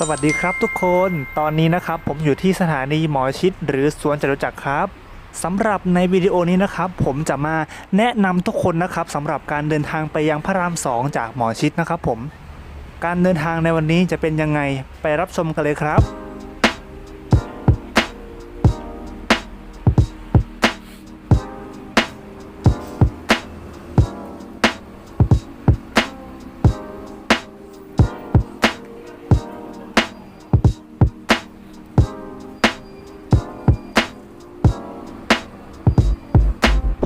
สวัสดีครับทุกคน ตอนนี้นะครับผมอยู่ที่สถานีหมอชิด หรือสวนจตุจักรครับสำหรับในวิดีโอนี้นะครับผมจะมาแนะนำทุกคนนะครับสำหรับการเดินทางไปยังพระรามสองจากหมอชิดนะครับผม การเดินทางในวันนี้จะเป็นยังไงไปรับชมกันเลยครับ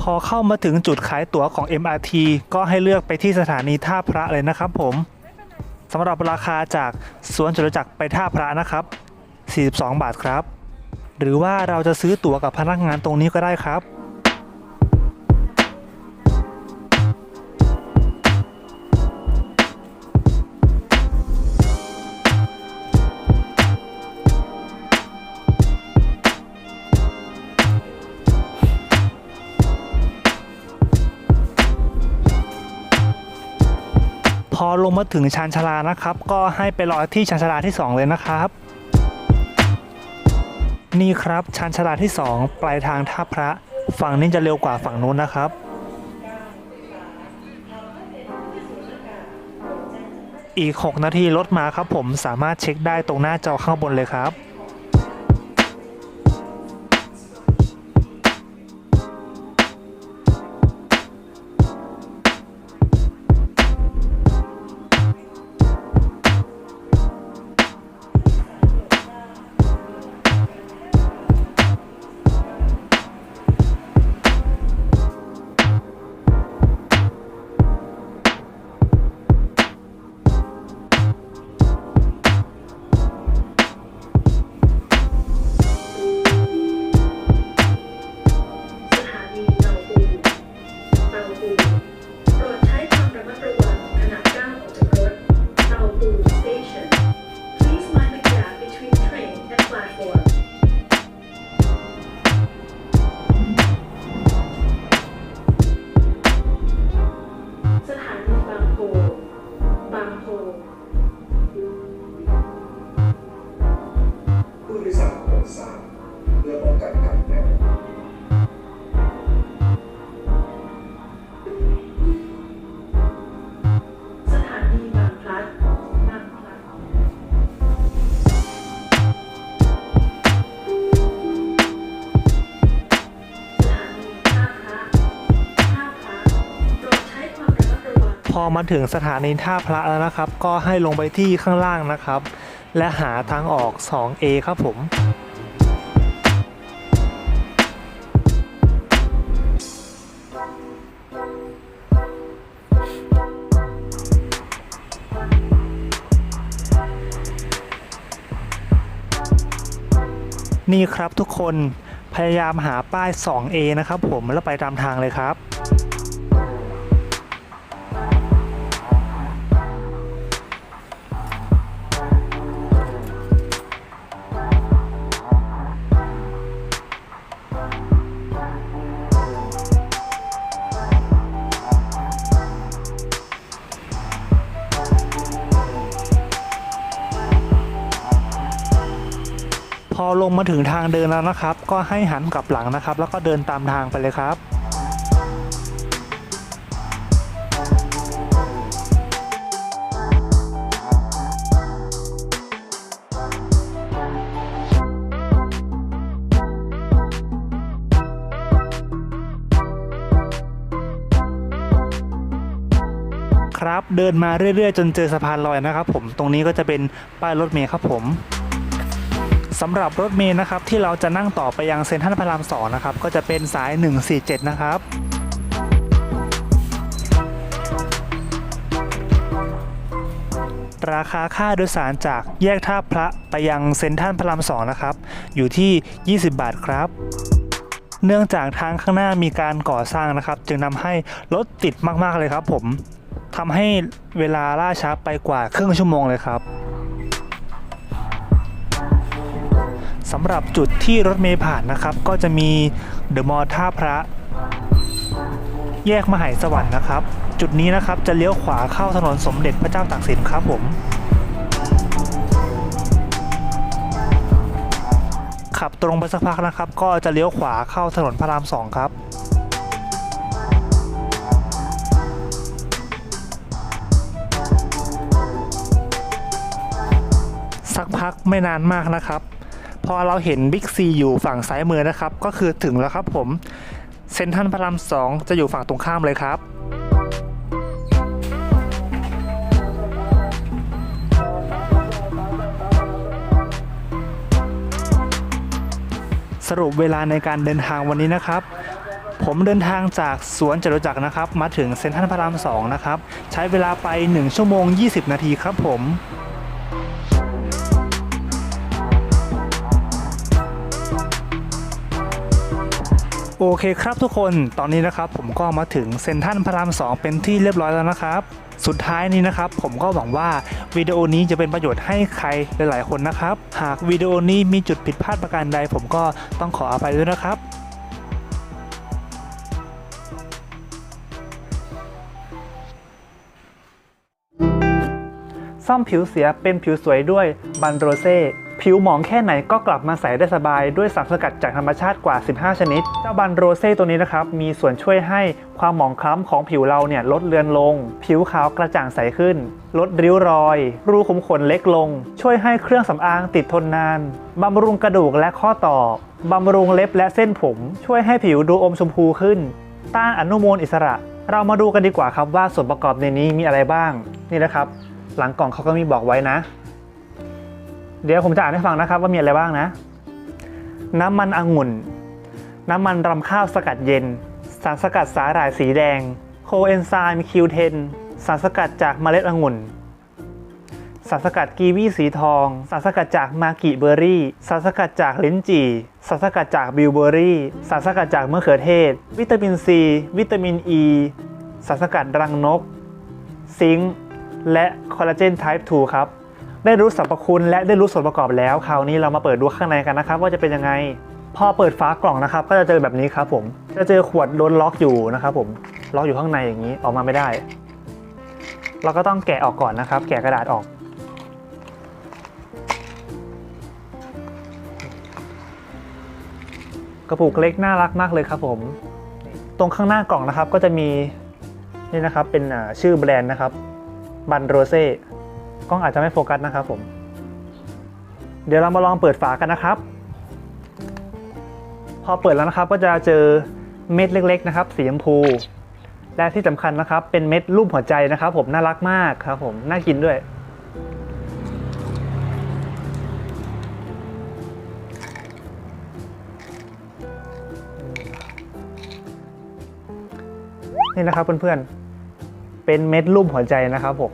พอเข้ามาถึงจุดขายตั๋วของ MRT ก็ให้เลือกไปที่สถานีท่าพระเลยนะครับผมสำหรับราคาจากสวนจตุจักรไปท่าพระนะครับ 42 บาทครับ หรือว่าเราจะซื้อตั๋วกับพนักงานตรงนี้ก็ได้ครับ อลงมาถึงชานชาลานะครับ ก็ให้ไปรอที่ชานชาลาที่ 2 เลยนะครับ นี่ครับชานชาลาที่ 2 ปลายทางท่าพระ ฝั่งนี้จะเร็วกว่าฝั่งนู้นนะครับอีก 6 นาทีรถมาครับผมสามารถเช็คได้ตรงหน้าจอข้างบนเลยครับ มาถึงสถานีท่าพระแล้วนะครับ ก็ให้ลงไปที่ข้างล่างนะครับ และหาทางออก 2A ครับผมนี่ครับทุกคนพยายามหาป้าย 2A นะครับผมแล้วไปตามทางเลยครับ ลงมาถึงทางเดินแล้วนะครับ ก็ให้หันกลับหลังนะครับ แล้วก็เดินตามทางไปเลยครับครับเดินมาเรื่อยๆ จนเจอสะพานลอยนะครับผมตรงนี้ก็จะเป็นป้ายรถเมล์ครับผม สำหรับรถเมล์นะครับที่เราจะนั่งต่อไปยังเซ็นทรัลพระรามสองนะครับก็จะเป็นสาย 147 นะครับราคาค่าโดยสารจากแยกท่าพระไปยังเซ็นทรัลพระรามสองนะครับ อยู่ที่ 20 บาทครับ เนื่องจากทางข้างหน้ามีการก่อสร้างนะครับ จึงทำให้รถติดมากๆเลยครับผมทำให้เวลาล่าช้าไปกว่าครึ่งชั่วโมงเลยครับ สำหรับจุดที่รถเมล์ผ่านนะครับ ก็จะมีเดอะมอลล์ท่าพระ แยกมหายสวรรค์นะครับ จุดนี้นะครับจะเลี้ยวขวาเข้าถนนสมเด็จพระเจ้าตากสินครับผม ขับตรงไปสักพักนะครับ ก็จะเลี้ยวขวาเข้าถนนพระรามสองครับสักพักไม่นานมากนะครับ อเราเห็นบิ๊กซีอยู่ฝั่งซ้ายมือนะครับ ก็คือถึงแล้วครับผมเซ็นทรัลพระรามสองจะอยู่ฝั่งตรงข้ามเลยครับสรุปเวลาในการเดินทางวันนี้นะครับ ผมเดินทางจากสวนจตุจักรนะครับ มาถึงเซ็นทรัลพระราม2นะครับ ใช้เวลาไป 1 ชั่วโมง 20 นาทีครับผม โอเคครับทุกคนตอนนี้นะครับผมก็มาถึงเซ็นทรัลพระราม 2 เป็นที่เรียบร้อยแล้วนะครับสุดท้ายนี้นะครับผมก็หวังว่าวิดีโอนี้จะเป็นประโยชน์ให้ใครหลายๆคนนะครับ หากวิดีโอนี้มีจุดผิดพลาดประการใด ผมก็ต้องขออภัยด้วยนะครับซ่อมผิวเสียเป็นผิวสวยด้วยบันโรเซ่ ผิวหมองแค่ไหนก็กลับมาใสได้สบายด้วยสารสกัดจากธรรมชาติกว่า 15 ชนิด เจ้าบันโรเซ่ตัวนี้นะครับ มีส่วนช่วยให้ความหมองคล้ำของผิวเราเนี่ยลดเลือนลง ผิวขาวกระจ่างใสขึ้น ลดริ้วรอย รูขุมขนเล็กลง ช่วยให้เครื่องสำอางติดทนนานบำรุงกระดูกและข้อต่อบำรุงเล็บและเส้นผม ช่วยให้ผิวดูอมชมพูขึ้น ต้านอนุมูลอิสระ เรามาดูกันดีกว่าครับว่าส่วนประกอบในนี้มีอะไรบ้าง นี่นะครับ หลังกล่องเขาก็มีบอกไว้นะ เดี๋ยวผมจะอ่านให้ฟังนะครับว่ามีอะไรบ้างนะ น้ำมันองุ่น น้ำมันรำข้าวสกัดเย็น สารสกัดสาหร่ายสีแดง โคเอนไซม์ Q10 สารสกัดจากเมล็ดองุ่น สารสกัดกีวีสีทอง สารสกัดจากมากิเบอร์รี่ สารสกัดจากลิ้นจี่ สารสกัดจากบิวเบอร์รี่ สารสกัดจากมะเขือเทศ วิตามินซี วิตามินอ e, ีสารสกัดรังนก ซิงค์ และคอลลาเจนไทป์ 2 ครับ ได้รู้สรรพคุณและได้รู้ส่วนประกอบแล้วคราวนี้เรามาเปิดดูข้างในกันนะครับ ว่าจะเป็นยังไง พอเปิดฝากล่องนะครับ ก็จะเจอแบบนี้ครับผมจะเจอขวดโดนล็อกอยู่นะครับผมล็อกอยู่ข้างในอย่างนี้ออกมาไม่ได้ เราก็ต้องแกะออกก่อนนะครับ แกะกระดาษออก กระปุกเล็กน่ารักมากเลยครับผม ตรงข้างหน้ากล่องนะครับก็จะมีนี่นะครับเป็นชื่อแบรนด์นะครับบันโรเซ่ กล้องอาจจะไม่โฟกัสนะครับผม เดี๋ยวเรามาลองเปิดฝากันนะครับ พอเปิดแล้วนะครับก็จะเจอเม็ดเล็ก ๆ นะครับ สีชมพู และที่สำคัญนะครับ เป็นเม็ดรูปหัวใจนะครับ ผมน่ารักมากครับ ผมน่ากินด้วย นี่นะครับเพื่อนๆเป็นเม็ดรูปหัวใจนะครับผม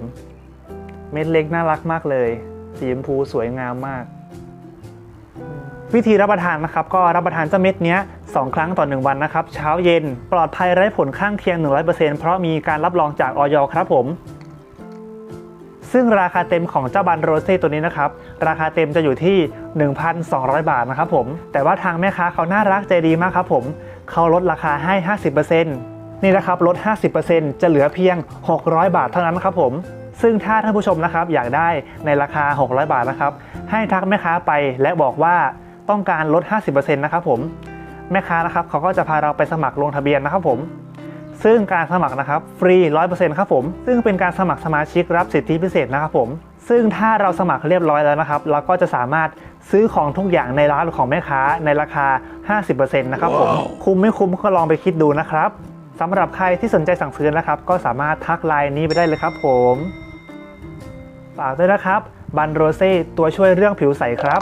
เม็ดเล็กน่ารักมากเลย สีชมพูสวยงามมาก วิธีรับประทานนะครับ ก็รับประทานเจ้าเม็ดนี้สองครั้งต่อหนึ่งวันนะครับ เช้าเย็นปลอดภัยไร้ผลข้างเคียง 100%เพราะมีการรับรองจากออยครับผม ซึ่งราคาเต็มของเจ้าบันโรเซ่ตัวนี้นะครับ ราคาเต็มจะอยู่ที่ 1,200 บาทนะครับผม แต่ว่าทางแม่ค้าเขาน่ารักใจดีมากครับผมเขาลดราคาให้ 50%นี่นะครับลด 50%จะเหลือเพียง 600 บาทเท่านั้นครับผม ซึ่งถ้าท่านผู้ชมนะครับอยากได้ในราคา 600 บาทนะครับ ให้ทักแม่ค้าไปและบอกว่าต้องการลด 50%นะครับผม แม่ค้านะครับเขาก็จะพาเราไปสมัครลงทะเบียนนะครับผม ซึ่งการสมัครนะครับฟรี 100%ครับผม ซึ่งเป็นการสมัครสมาชิกรับสิทธิพิเศษนะครับผม ซึ่งถ้าเราสมัครเรียบร้อยแล้วนะครับ เราก็จะสามารถซื้อของทุกอย่างในร้านของแม่ค้าในราคา 50%นะครับผม คุ้มไม่คุ้มก็ลองไปคิดดูนะครับสำหรับใครที่สนใจสั่งซื้อนะครับ ก็สามารถทักไลน์นี้ไปได้เลยครับผม ฝากด้วยนะครับ บันโรเซ่ตัวช่วยเรื่องผิวใสครับ